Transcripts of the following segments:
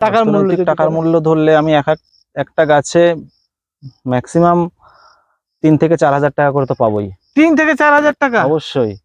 টাকার মূল্য টাকার মূল্য ধরলে আমি এক এক- একটা গাছে ম্যাক্সিমাম তিন থেকে চার হাজার টাকা করে তো পাবোই। তিন থেকে চার হাজার টাকা? অবশ্যই।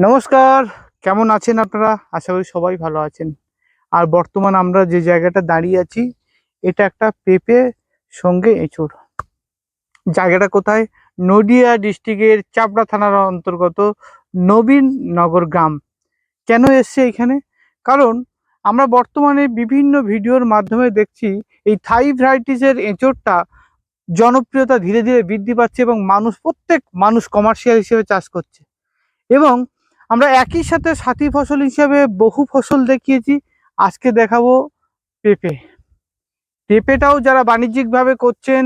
নমস্কার কেমন আছেন আপনারা? আশা করি সবাই ভালো আছেন। আর বর্তমান আমরা যে জায়গাটা দাঁড়িয়ে আছি এটা একটা পেঁপে সঙ্গে এঁচড়। জায়গাটা কোথায়? নদিয়া ডিস্ট্রিক্টের চাপড়া থানার অন্তর্গত নবীন নগর গ্রাম। কেন এসছে এখানে? কারণ আমরা বর্তমানে বিভিন্ন ভিডিওর মাধ্যমে দেখছি, এই থাই ভ্যারাইটিসের এঁচড়টা জনপ্রিয়তা ধীরে ধীরে বৃদ্ধি পাচ্ছে এবং মানুষ, প্রত্যেক মানুষ কমার্শিয়াল হিসেবে চাষ করছে। এবং আমরা একই সাথে সাথী ফসল হিসেবে বহু ফসল দেখিয়েছি। আজকে দেখাবো পেঁপে। পেঁপেটাও যারা বাণিজ্যিকভাবে করছেন,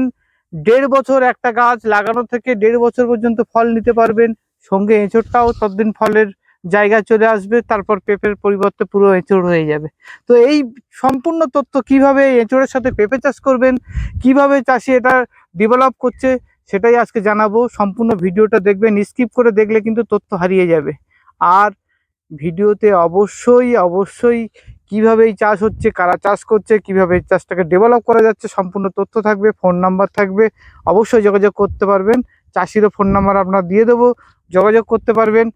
দেড় বছর একটা গাছ লাগানো থেকে দেড় বছর পর্যন্ত ফল নিতে পারবেন। সঙ্গে এঁচড়টাও ততদিন ফলের জায়গা চলে আসবে, তারপর পেঁপের পরিবর্তে পুরো এঁচড় হয়ে যাবে। তো এই সম্পূর্ণ তথ্য কীভাবে এঁচড়ের সাথে পেঁপে চাষ করবেন, কীভাবে চাষি এটা ডেভেলপ করছে, সেটাই আজকে জানাব। সম্পূর্ণ ভিডিওটা দেখবেন স্কিপ করে দেখলে কিন্তু তথ্য হারিয়ে যাবে। আর ভিডিওতে অবশ্যই অবশ্যই কীভাবে এই চাষ হচ্ছে, কারা চাষ করছে, কীভাবে এই চাষটাকে ডেভেলপ করা যাচ্ছে, সম্পূর্ণ তথ্য থাকবে ফোন নাম্বার থাকবে, অবশ্যই যোগাযোগ করতে পারবেন। চাষিরও ফোন নাম্বার আপনার দিয়ে দেবো, যোগাযোগ করতে পারবেন।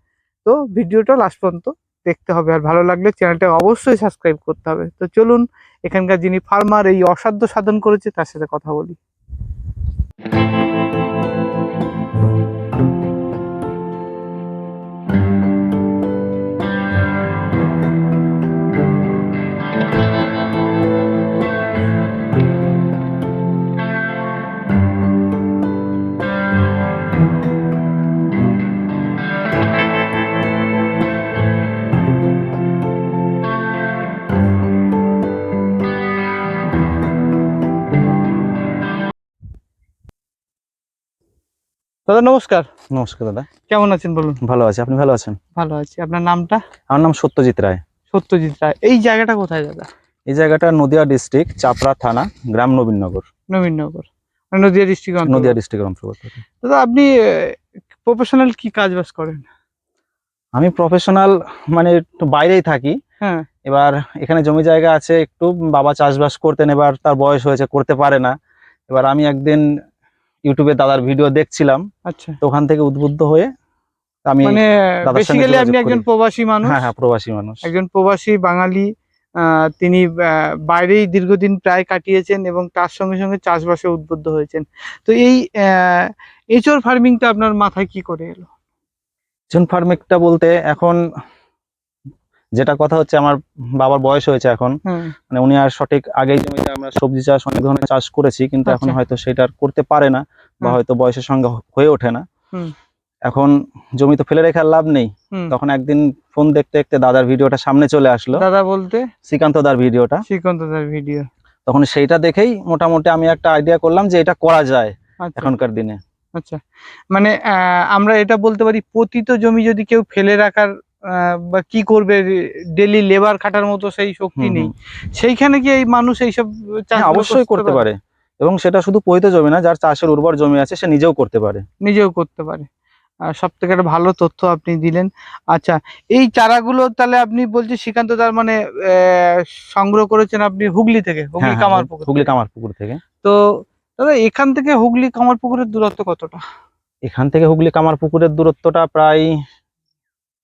তো ভিডিওটা লাস্ট পর্যন্ত দেখতে হবে। আর ভালো লাগলে চ্যানেলটা অবশ্যই সাবস্ক্রাইব করতে হবে। তো চলুন, এখানকার যিনি ফার্মার এই অসাধ্য সাধন করেছে, তার সাথে কথা বলি। দাদা নমস্কার। নমস্কার দাদা। কেমন আছেন বলুন? ভালো আছি আপনি ভালো আছেন? ভালো আছি। আপনার নামটা? আমার নাম সত্যজিৎ রায়। সত্যজিৎ রায়। এই জায়গাটা কোথায় দাদা? এই জায়গাটা নদিয়া ডিস্ট্রিক্ট চাপড়া থানা গ্রাম নবীননগর নবীননগর মানে নদিয়া ডিস্ট্রিক্ট নদিয়া ডিস্ট্রিক্টের অন্তর্গত। দাদা আপনি প্রফেশনাল কি কাজ বাজ করেন? আমি প্রফেশনাল মানে একটু বাইরেই থাকি। হ্যাঁ। এবার এখানে জমি জায়গা আছে একটু বাবা চাষবাস করতেন এবার তার বয়স হয়েছে করতে পারে না। এবার আমি একদিন ইউটিউবে দাদার ভিডিও দেখছিলাম আচ্ছা। তো ওখান থেকে উদ্বুদ্ধ হয়ে আমি মানে বেসিক্যালি আপনি একজন প্রবাসী মানুষ। হ্যাঁ হ্যাঁ প্রবাসী মানুষ। একজন প্রবাসী বাঙালি তিনি বাইরেই দীর্ঘদিন প্রায় কাটিয়েছেন এবং তার সঙ্গে সঙ্গে চাষবাসে উদ্বুদ্ধ হয়েছেন। তো এই এঁচড় ফার্মিংটা আপনার মাথায় কি করে এলো? জুন ফার্মিকটা বলতে এখন যেটা কথা হচ্ছে আমার বাবার বয়স হয়েছে এখন। মানে উনি আর সঠিক আগেই জমিতে আমরা সবজি চাষ অনেক ধরনের চাষ করেছি কিন্তু এখন আচ্ছা। হয়তো সেটা আর করতে পারে না বা হয়তো বয়সের সঙ্গে হয়ে ওঠে না। এখন জমি তো ফেলে রেখে আর লাভ নেই। তখন একদিন ফোন দেখতে দেখতে দাদার ভিডিওটা সামনে চলে আসলো। দাদা বলতে? শ্রীকান্ত দার ভিডিওটা। শ্রীকান্ত দার ভিডিও। তখন সেইটা দেখেই মোটামুটি আমি একটা আইডিয়া করলাম যে এটা করা যায় আচ্ছা। এখনকার দিনে। আচ্ছা। মানে আহ, আমরা এটা বলতে পারি পতিত জমি যদি কেউ ফেলে রাখার বা কি করবে ডেলি লেবার খাটার মতো সেই শক্তি নেই। সেইখানে কি এই মানুষ এইসব হ্যাঁ অবশ্যই করতে পারে? এবং সেটা শুধু পৈত জমি না যার চাষের উর্বর জমি আছে সে নিজেও করতে পারে। নিজেও করতে পারে। সব থেকে একটা ভালো তথ্য আপনি দিলেন। আচ্ছা এই চারাগুলো তাহলে আপনি বলছেন শ্রীকান্ত তার মানে আহ, সংগ্রহ করেছেন আপনি হুগলি থেকে হুগলি হ্যাঁ, হ্যাঁ, কামার পুকুর হুগলি কামার পুকুর থেকে। তো দাদা এখান থেকে হুগলি কামার পুকুরের দূরত্ব কতটা? এখান থেকে হুগলি কামার পুকুরের দূরত্বটা প্রায়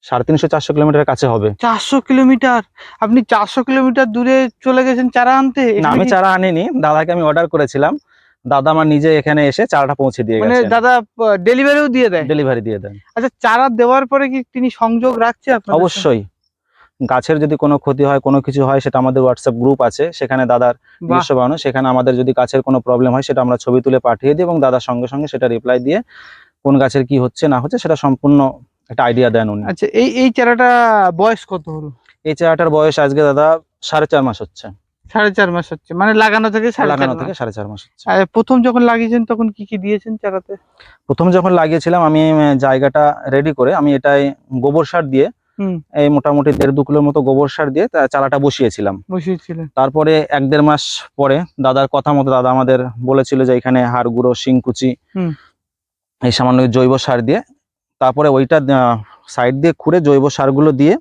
সাড়ে তিনশো চারশো কিলোমিটার কাছে হবে। চারশো কিলোমিটার? আপনি চারশো কিলোমিটার দূরে চলে গেছেন চারা আনতে? না আমি চারা আনিনি। দাদাকে আমি অর্ডার করেছিলাম। দাদা আমার নিজে এখানে এসে চারাটা পৌঁছে দিয়ে মানে গেছেন। দাদা ডেলিভারিও দিয়ে দেয়? ডেলিভারি দিয়ে দেন। আচ্ছা চারা দেওয়ার পরে কি তিনি সংযোগ রাখছে অবশ্যই। গাছের যদি কোনো ক্ষতি হয় কোনো কিছু হয় সেটা আমাদের হোয়াটসঅ্যাপ গ্রুপ আছে। সেখানে দাদার নিজস্ব বানানো। সেখানে আমাদের যদি গাছের কোনো প্রবলেম হয় সেটা আমরা ছবি তুলে পাঠিয়ে দিই এবং দাদার সঙ্গে সঙ্গে সেটা রিপ্লাই দিয়ে কোন গাছের কি হচ্ছে না হচ্ছে সেটা সম্পূর্ণ একটা আইডিয়া দেন উনি। আচ্ছা এই এই চারাটা বয়স কত হলো? এই চারাটার বয়স আজকে দাদা সাড়ে চার মাস হচ্ছে। সাড়ে চার মাস হচ্ছে মানে লাগানো থেকে লাগানো মাস। থেকে সাড়ে চার মাস হচ্ছে। প্রথম যখন লাগিয়েছেন তখন কি কি দিয়েছেন চারাতে প্রথম যখন লাগিয়েছিলাম আমি জায়গাটা রেডি করে আমি এটাই গোবর সার দিয়ে এই মোটামুটি দেড় দু কিলোর মতো গোবর সার দিয়ে চারাটা বসিয়েছিলাম। বসিয়েছিলেন। তারপরে এক দেড় মাস পরে দাদার কথা মতো দাদা আমাদের বলেছিল যে এখানে হাড় গুঁড়ো শিংকুচি এই সামান্য জৈব সার দিয়ে তারপরে ওইটা সাইড দিয়ে খুঁড়ে জৈব সারগুলো দিয়ে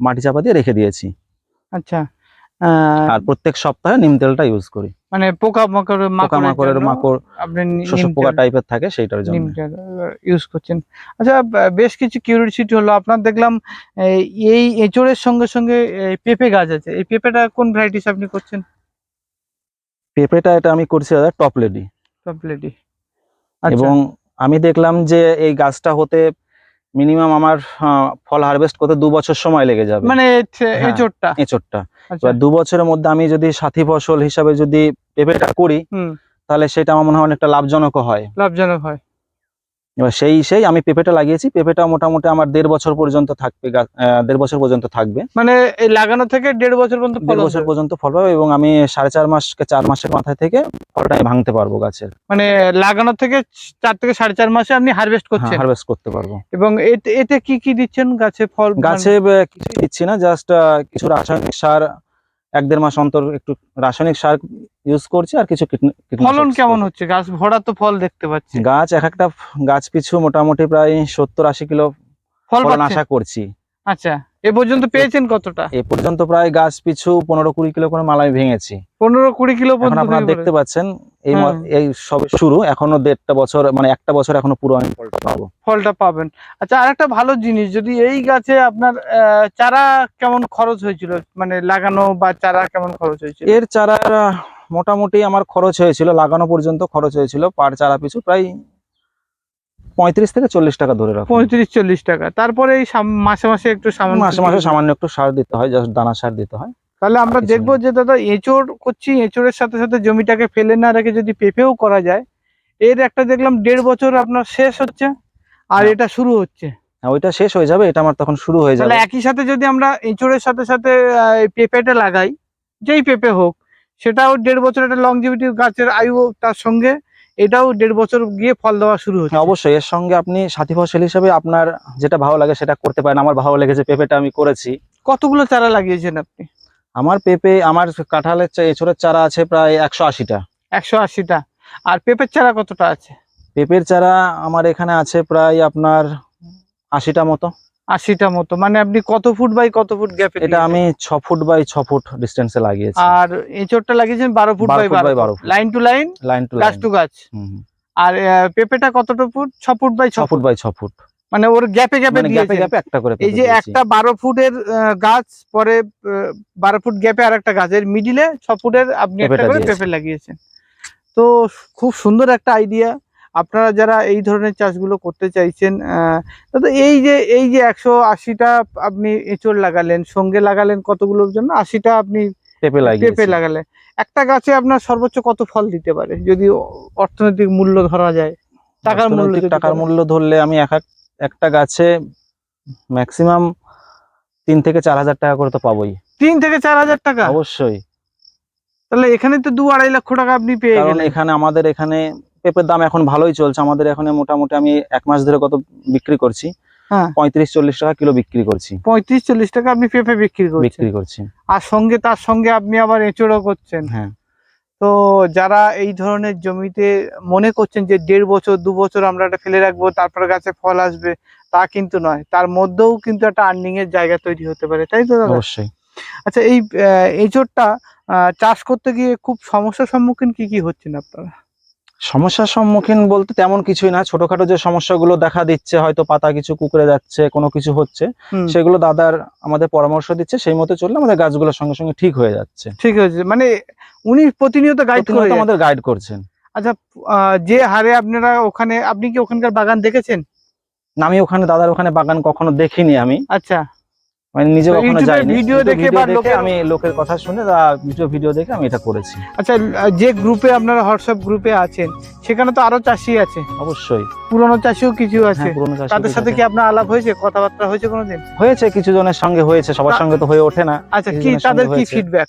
মাটি চাপা দিয়ে রেখে দিয়েছি। আচ্ছা আর প্রত্যেক সপ্তাহে নিম তেলটা ইউজ করি। মানে পোকা মাকড় পোকা মাকড়ের মাকড় শোষক পোকা টাইপের থাকে সেইটার জন্য। নিম তেল ইউজ করছেন। আচ্ছা বেশ কিছু কিউরিয়াসিটি হলো। আপনার দেখলাম এই এঁচড়ের সঙ্গে সঙ্গে এই পেঁপে গাছ আছে। এই পেঁপেটা কোন ভ্যারাইটিস আপনি করছেন? পেঁপেটা এটা আমি করছি দাদা টপ লেডি কমপ্লিটলি এবং আমি দেখলাম যে এই গাছটা হতে মিনিমাম আমার ফল হারভেস্ট করতে দু বছর সময় লেগে যাবে। মানে এঁচোরটা হ্যাঁ। এঁচড়টা এঁচড়টা আচ্ছা। এবার দু বছরের মধ্যে আমি যদি সাথী ফসল হিসাবে যদি পেঁপেটা করি তাহলে সেটা আমার মনে হয় অনেকটা লাভজনকও হয়। লাভজনক হয়। এবার সেই সেই আমি পেঁপেটা লাগিয়েছি। পেঁপেটা মোটামুটি আমার দেড় বছর পর্যন্ত থাকবে দেড় বছর পর্যন্ত থাকবে। মানে এই লাগানো থেকে দেড় বছর পর্যন্ত দেড় বছর পর্যন্ত ফল পাবে এবং আমি সাড়ে চার মাসকে চার মাসের মাথায় থেকে ফলটা ভাঙতে পারব গাছের। মানে লাগানো থেকে চার থেকে সাড়ে চার মাসে আপনি হারভেস্ট করছেন? হারভেস্ট করতে পারব। এবং এতে এতে কি কি দিচ্ছেন গাছে ফল? গাছে কিছুই দিচ্ছি না জাস্ট কিছু রাসায়নিক সার এক দেড় মাস অন্তর একটু রাসায়নিক সার ইউজ করছি আর কিছু ফলন কেমন হচ্ছে? গাছ ভরা তো ফল দেখতে পাচ্ছি। গাছ এক একটা গাছ পিছু মোটামুটি প্রায় সত্তর আশি কিলো ফল ফলন? আশা করছি। আচ্ছা এ পর্যন্ত পেয়েছেন কতটা? এ পর্যন্ত প্রায় গাছ পিছু পনেরো কুড়ি কিলো করে মাল আমি ভেঙেছি। পনেরো কুড়ি কিলো এখন আপনারা দেখতে পাচ্ছেন এই হ্যাঁ। এই সব শুরু এখনও দেড়টা বছর মানে একটা বছর এখনও পুরো আমি ফলটা পাবো। ফলটা পাবেন। আচ্ছা আর একটা ভালো জিনিস যদি এই গাছে আপনার চারা কেমন খরচ হয়েছিল? মানে লাগানো বা চারা কেমন খরচ হয়েছিল? এর চারা মোটামুটি আমার খরচ হয়েছিল লাগানো পর্যন্ত খরচ হয়েছিল পার চারা পিছু প্রায় পঁয়ত্রিশ থেকে চল্লিশ টাকা ধরে রাখুন। পঁয়ত্রিশ চল্লিশ টাকা। তারপরে এই মাসে মাসে একটু সামান্য মাসে মাসে সামান্য একটু সার দিতে হয় জাস্ট দানা সার দিতে হয়। তাহলে আমরা দেখব যে দাদা এঁচড় করছি এঁচড়ের সাথে সাথে জমিটাকে ফেলে না রেখে যদি পেঁপেও করা যায় এর একটা দেখলাম দেড় বছর আপনার শেষ হচ্ছে আর হ্যাঁ। এটা শুরু হচ্ছে। হ্যাঁ, ওইটা শেষ হয়ে যাবে এটা আমার তখন শুরু হয়ে যাবে। একই সাথে যদি আমরা এঁচড়ের সাথে সাথে পেঁপেটা লাগাই যেই পেঁপে হোক সেটাও দেড় বছর একটা লংজিভিটি গাছের আয়ু তার সঙ্গে এটাও দেড় বছর গিয়ে ফল দেওয়া শুরু হচ্ছে। হ্যাঁ, অবশ্যই। এর সঙ্গে আপনি সাথী ফসল হিসেবে আপনার যেটা ভালো লাগে সেটা করতে পারেন। আমার ভালো লেগেছে পেঁপেটা আমি করেছি। কতগুলো চারা লাগিয়েছেন আপনি? আমার পেঁপে আমার কাঁঠালের এঁচড়ের চারা আছে প্রায় একশো আশিটা। একশো আশিটা। আর পেঁপের চারা কতটা আছে? পেঁপের চারা আমার এখানে আছে প্রায় আপনার আশিটা মতো। আশিটা মতো। মানে আপনি কত ফুট বাই কত ফুট গ্যাপে এটা আমি ছ ফুট বাই ছ ফুট ডিস্টেন্সে লাগিয়েছি। আর এঁচড়টা লাগিয়েছেন বারো ফুট 12 বাই বারো 12 foot. Line to line line to গাছ টু গাছ আর পেঁপেটা কতটা ফুট? ছ ফুট বাই ছ ফুট বাই ছ ফুট। মানে ওর গ্যাপে গ্যাপে গ্যাপে গ্যাপে একটা করে এই যে একটা বারো ফুটের গাছ পরে বারো ফুট গ্যাপে আর একটা গাছের মিডিলে ছ ফুটের আপনি একটা করে। পেঁপে লাগিয়েছেন। তো খুব সুন্দর একটা আইডিয়া আপনারা যারা এই ধরনের চাষগুলো করতে চাইছেন দাদা এই যে এই যে একশো আশিটা আপনি এঁচড় লাগালেন সঙ্গে লাগালেন কতগুলোর জন্য? আশিটা আপনি পেঁপে পেঁপে লাগালেন। একটা গাছে আপনার সর্বোচ্চ কত ফল দিতে পারে? যদি অর্থনৈতিক মূল্য ধরা যায় টাকার মূল্য টাকার মূল্য ধরলে আমি এক এক- একটা গাছে ম্যাক্সিমাম তিন থেকে চার হাজার টাকা করে তো পাবোই। তিন থেকে চার হাজার টাকা? অবশ্যই। তাহলে এখানে তো দু আড়াই লক্ষ টাকা আপনি পেয়ে গেলেন। এখানে আমাদের এখানে পেঁপের দাম এখন ভালোই চলছে। আমাদের এখানে মোটামুটি আমি এক মাস ধরে কত বিক্রি করছি? হ্যাঁ। পঁয়ত্রিশ চল্লিশ টাকা কিলো বিক্রি করছি। পঁয়ত্রিশ চল্লিশ টাকা আপনি পেঁপে বিক্রি করছেন। বিক্রি করছি। আর সঙ্গে তার সঙ্গে আপনি আবার এঁচড়ও করছেন। হ্যাঁ। তো যারা এই ধরনের জমিতে মনে করছেন যে দেড় বছর দু বছর আমরা এটা ফেলে রাখব তারপরে গাছে ফল আসবে তা কিন্তু নয়। তার মধ্যেও কিন্তু একটা আর্নিং এর জায়গা তৈরি হতে পারে তাই তো অবশ্যই। আচ্ছা এই এঁচড়টা আহ, চাষ করতে গিয়ে খুব সমস্যার সম্মুখীন কি কি হচ্ছেন আপনারা? সমস্যার সম্মুখীন বলতে তেমন কিছুই না। ছোটখাটো যে সমস্যাগুলো দেখা দিচ্ছে হয়তো পাতা কিছু কুকড়ে যাচ্ছে কোনো কিছু হচ্ছে সেগুলো দাদার আমাদের পরামর্শ দিচ্ছে সেই মতো চললে আমাদের গাছগুলোর সঙ্গে সঙ্গে ঠিক হয়ে যাচ্ছে। ঠিক হয়েছে। মানে উনি প্রতিনিয়ত গাইড করে আমাদের গাইড করছেন। আচ্ছা যে হারে আপনারা ওখানে আপনি কি ওখানকার বাগান দেখেছেন? না, আমি ওখানে দাদার ওখানে বাগান কখনো দেখিনি আমি। আচ্ছা। মানে নিজে কখনো যাইনি। ভিডিও দেখে বা লোকের- আমি লোকের কথা শুনে ভিডিও ভিডিও দেখে আমি এটা করেছি। আচ্ছা যে গ্রুপে আপনারা হোয়াটসঅ্যাপ গ্রুপে আছেন সেখানে তো আরও চাষি আছে। অবশ্যই। পুরনো চাষিও কিছু আছে। হ্যাঁ চাষি তাদের সাথে কি আপনার আলাপ হয়েছে? কথাবার্তা হয়েছে কোনোদিন? হয়েছে কিছু জনের সঙ্গে হয়েছে সবার সঙ্গে তো হয়ে ওঠে না। আচ্ছা কি তাদের কি ফিডব্যাক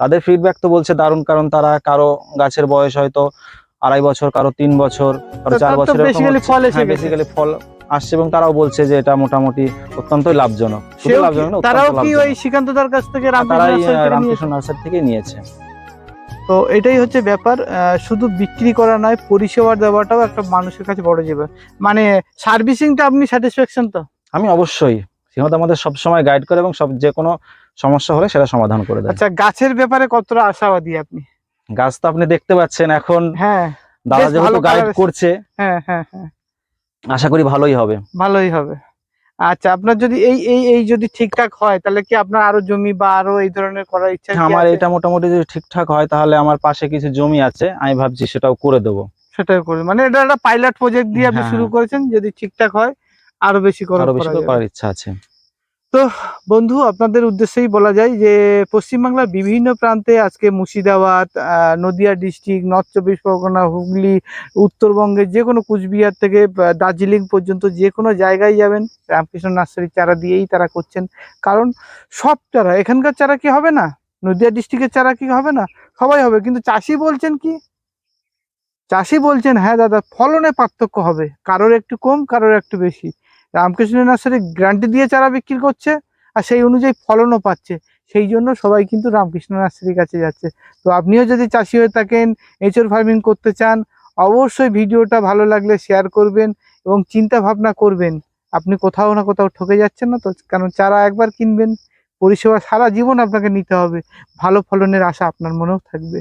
তাদের ফিডব্যাক তো বলছে দারুণ কারণ তারা কারও গাছের বয়স হয়তো আড়াই বছর কারও তিন বছর কারও চার বছর ফল। বেসিক্যালি ফল আসছে এবং তারাও বলছে যে এটা মোটামুটি অত্যন্ত লাভজনক। তারাও কি ওই লাভজনক। শ্রীকান্তদার কাছ থেকে রামকৃষ্ণ নার্সারি থেকে নিয়েছে? তো এটাই হচ্ছে ব্যাপার শুধু বিক্রি করা নয় পরিষেবা দেওয়াটাও একটা মানুষের কাছে বড় যাবে মানে সার্ভিসিংটা আপনি স্যাটিসফ্যাকশন তো? আমি অবশ্যই সিংহদ আমাদের সবসময় গাইড করে এবং সব যে কোনো সমস্যা হলে সেটা সমাধান করে দেয়। আচ্ছা গাছের ব্যাপারে কতটা আশাবাদী আপনি? গাছ তো আপনি দেখতে পাচ্ছেন এখন হ্যাঁ দাদা যেহেতু গাইড করছে। হ্যাঁ হ্যাঁ হ্যাঁ। আশা করি ভালোই হবে। ভালোই হবে। আচ্ছা আপনার যদি এই এই এই যদি ঠিকঠাক হয় তাহলে কি আপনার আরও জমি বা আরও এই ধরনের করার ইচ্ছা আমার এটা মোটামুটি যদি ঠিকঠাক হয় তাহলে আমার পাশে কিছু জমি আছে আমি ভাবছি সেটাও করে দেবো। সেটাই করে মানে এটা একটা পাইলট প্রজেক্ট দিয়ে আপনি হ্যাঁ, শুরু হ্যাঁ। করেছেন যদি ঠিকঠাক হয় আরও বেশি। করার ইচ্ছা আছে। তো বন্ধু, আপনাদের উদ্দেশ্যেই বলা যায় যে পশ্চিমবাংলার বিভিন্ন প্রান্তে আজকে মুর্শিদাবাদ নদিয়া ডিস্ট্রিক্ট, নর্থ চব্বিশ পরগনা, হুগলি, উত্তরবঙ্গের যে কোনো কুচবিহার থেকে দার্জিলিং পর্যন্ত যে কোনো জায়গায় যাবেন। রামকৃষ্ণ নার্সারির চারা দিয়েই তারা করছেন। কারণ সব চারা, এখানকার চারা কি হবে না? নদিয়া ডিস্ট্রিক্টের চারা কি হবে না? সবাই হবে। কিন্তু চাষি বলছেন কি? চাষি বলছেন হ্যাঁ দাদা, ফলনে পার্থক্য হবে। কারোর একটু কম, কারোর একটু বেশি। রামকৃষ্ণ নার্সারি গ্যারান্টি দিয়ে চারা বিক্রি করছে আর সেই অনুযায়ী ফলনও পাচ্ছে। সেই জন্য সবাই কিন্তু রামকৃষ্ণ নার্সারির কাছে যাচ্ছে। তো আপনিও যদি চাষি হয়ে থাকেন, এঁচড় ফার্মিং করতে চান, অবশ্যই ভিডিওটা ভালো লাগলে শেয়ার করবেন এবং চিন্তা ভাবনা করবেন, আপনি কোথাও না কোথাও ঠকে যাচ্ছেন না তো, কারণ চারা একবার কিনবেন, পরিষেবা সারা জীবন আপনাকে নিতে হবে। ভালো ফলনের আশা আপনার মনেও থাকবে।